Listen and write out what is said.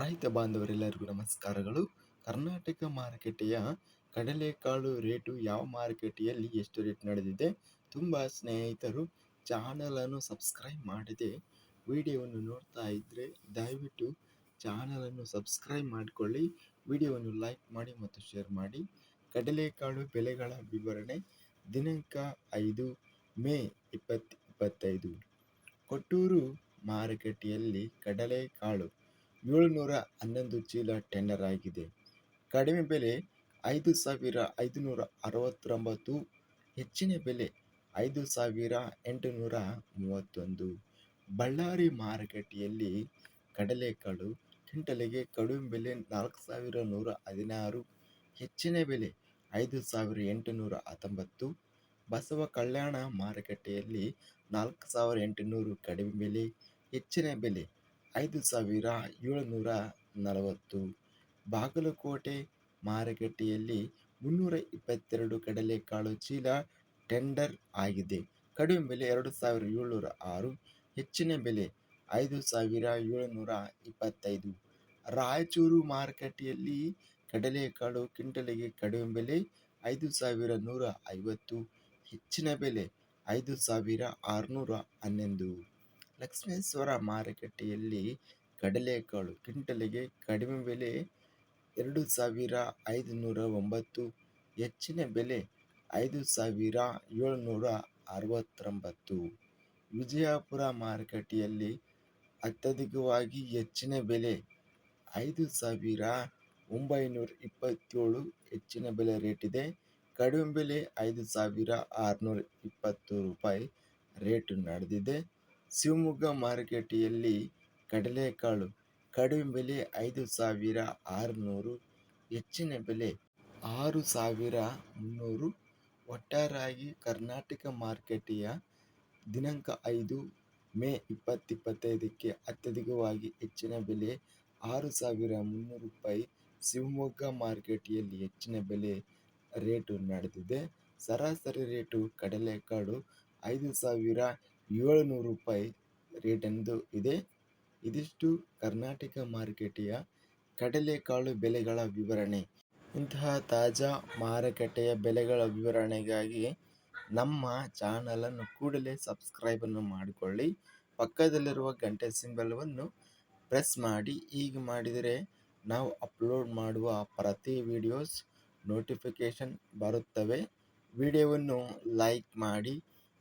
ರೈತ ಬಾಂಧವರೆಲ್ಲರಿಗೂ ನಮಸ್ಕಾರಗಳು. ಕರ್ನಾಟಕ ಮಾರುಕಟ್ಟೆಯ ಕಡಲೆಕಾಳು ರೇಟು ಯಾವ ಮಾರುಕಟ್ಟೆಯಲ್ಲಿ ಎಷ್ಟು ರೇಟ್ ನಡೆದಿದೆ ತುಂಬ ಸ್ನೇಹಿತರು ಚಾನಲನ್ನು ಸಬ್ಸ್ಕ್ರೈಬ್ ಮಾಡದೆ ವಿಡಿಯೋವನ್ನು ನೋಡ್ತಾ ಇದ್ದರೆ ದಯವಿಟ್ಟು ಚಾನಲನ್ನು ಸಬ್ಸ್ಕ್ರೈಬ್ ಮಾಡಿಕೊಳ್ಳಿ, ವಿಡಿಯೋವನ್ನು ಲೈಕ್ ಮಾಡಿ ಮತ್ತು ಶೇರ್ ಮಾಡಿ. ಕಡಲೆಕಾಳು ಬೆಲೆಗಳ ವಿವರಣೆ ದಿನಾಂಕ ಐದು ಮೇ ಇಪ್ಪತ್ತು ಇಪ್ಪತ್ತೈದು. ಕೊಟ್ಟೂರು ಮಾರುಕಟ್ಟೆಯಲ್ಲಿ ಕಡಲೆಕಾಳು ಏಳುನೂರ ಹನ್ನೊಂದು ಚೀಲ ಟೆಂಡರ್ ಆಗಿದೆ. ಕಡಿಮೆ ಬೆಲೆ ಐದು ಸಾವಿರ ಐದುನೂರ ಅರವತ್ತೊಂಬತ್ತು, ಹೆಚ್ಚಿನ ಬೆಲೆ ಐದು ಸಾವಿರ ಎಂಟುನೂರ ಮೂವತ್ತೊಂದು. ಬಳ್ಳಾರಿ ಮಾರುಕಟ್ಟೆಯಲ್ಲಿ ಕಡಲೆಕಾಳು ಕ್ವಿಂಟಲಿಗೆ ಕಡಿಮೆ ಬೆಲೆ ನಾಲ್ಕು ಸಾವಿರ ನೂರ ಹದಿನಾರು, ಹೆಚ್ಚಿನ ಬೆಲೆ ಐದು ಸಾವಿರ ಎಂಟುನೂರ ಹತ್ತೊಂಬತ್ತು. ಬಸವ ಕಲ್ಯಾಣ ಮಾರುಕಟ್ಟೆಯಲ್ಲಿ ನಾಲ್ಕು ಸಾವಿರ ಎಂಟುನೂರು ಕಡಿಮೆ ಬೆಲೆ, ಹೆಚ್ಚಿನ ಬೆಲೆ ಐದು ಸಾವಿರ ಏಳುನೂರ ನಲವತ್ತು. ಬಾಗಲಕೋಟೆ ಮಾರುಕಟ್ಟೆಯಲ್ಲಿ ಮುನ್ನೂರ ಇಪ್ಪತ್ತೆರಡು ಕಡಲೆಕಾಳು ಚೀಲ ಟೆಂಡರ್ ಆಗಿದೆ. ಕಡಿಮೆ ಬೆಲೆ ಎರಡು ಸಾವಿರ ಏಳುನೂರ ಆರು, ಹೆಚ್ಚಿನ ಬೆಲೆ ಐದು ಸಾವಿರ ಏಳುನೂರ ಇಪ್ಪತ್ತೈದು. ರಾಯಚೂರು ಮಾರುಕಟ್ಟೆಯಲ್ಲಿ ಕಡಲೆಕಾಳು ಕ್ವಿಂಟಲಿಗೆ ಕಡಿಮೆ ಬೆಲೆ ಐದು ಸಾವಿರ ನೂರ ಐವತ್ತು, ಹೆಚ್ಚಿನ ಬೆಲೆ ಐದು ಸಾವಿರ ಆರುನೂರ ಹನ್ನೊಂದು. ಲಕ್ಷ್ಮೇಶ್ವರ ಮಾರುಕಟ್ಟೆಯಲ್ಲಿ ಕಡಲೆಕಾಳು ಕ್ವಿಂಟಲಿಗೆ ಕಡಿಮೆ ಬೆಲೆ ಎರಡು ಸಾವಿರ ಐದುನೂರ ಒಂಬತ್ತು ಹೆಚ್ಚಿನ ಬೆಲೆ ಐದು ಸಾವಿರ ಏಳುನೂರ ಅರವತ್ತೊಂಬತ್ತು ವಿಜಯಪುರ ಮಾರುಕಟ್ಟೆಯಲ್ಲಿ ಅತ್ಯಧಿಕವಾಗಿ ಹೆಚ್ಚಿನ ಬೆಲೆ ಐದು ಸಾವಿರ ಒಂಬೈನೂರ ಇಪ್ಪತ್ತೇಳು ಹೆಚ್ಚಿನ ಬೆಲೆ ರೇಟ್ ಇದೆ. ಕಡಿಮೆ ಬೆಲೆ ಐದು ಸಾವಿರ ಆರುನೂರ ಇಪ್ಪತ್ತು ರೂಪಾಯಿ ರೇಟ್ ನಡೆದಿದೆ. ಶಿವಮೊಗ್ಗ ಮಾರುಕಟ್ಟೆಯಲ್ಲಿ ಕಡಲೆಕಾಳು ಕಡಿಮೆ ಬೆಲೆ ಐದು ಸಾವಿರ ಆರುನೂರು, ಹೆಚ್ಚಿನ ಬೆಲೆ ಆರು ಸಾವಿರ ಮುನ್ನೂರು. ಒಟ್ಟಾರಾಗಿ ಕರ್ನಾಟಕ ಮಾರುಕಟ್ಟೆಯ ದಿನಾಂಕ ಐದು ಮೇ ಇಪ್ಪತ್ತಿಪ್ಪತ್ತೈದಕ್ಕೆ ಅತ್ಯಧಿಕವಾಗಿ ಹೆಚ್ಚಿನ ಬೆಲೆ ಆರು ಸಾವಿರ ಮುನ್ನೂರು ರೂಪಾಯಿ. ಶಿವಮೊಗ್ಗ ಮಾರುಕಟ್ಟೆಯಲ್ಲಿ ಹೆಚ್ಚಿನ ಬೆಲೆ ರೇಟು ನಡೆದಿದೆ. ಸರಾಸರಿ ರೇಟು ಕಡಲೆಕಾಳು ಐದು ಸಾವಿರ ಏಳುನೂರು ರೂಪಾಯಿ ರೇಟ್ ಎಂದು ಇದೆ. ಇದಿಷ್ಟು ಕರ್ನಾಟಕ ಮಾರುಕಟ್ಟೆಯ ಕಡಲೆಕಾಳು ಬೆಲೆಗಳ ವಿವರಣೆ. ಇಂತಹ ತಾಜಾ ಮಾರುಕಟ್ಟೆಯ ಬೆಲೆಗಳ ವಿವರಣೆಗಾಗಿ ನಮ್ಮ ಚಾನಲನ್ನು ಕೂಡಲೇ ಸಬ್ಸ್ಕ್ರೈಬನ್ನು ಮಾಡಿಕೊಳ್ಳಿ. ಪಕ್ಕದಲ್ಲಿರುವ ಗಂಟೆ ಸಿಂಬಲವನ್ನು ಪ್ರೆಸ್ ಮಾಡಿ. ಹೀಗೆ ಮಾಡಿದರೆ ನಾವು ಅಪ್ಲೋಡ್ ಮಾಡುವ ಪ್ರತಿ ವಿಡಿಯೋಸ್ ನೋಟಿಫಿಕೇಷನ್ ಬರುತ್ತವೆ. ವಿಡಿಯೋವನ್ನು ಲೈಕ್ ಮಾಡಿ.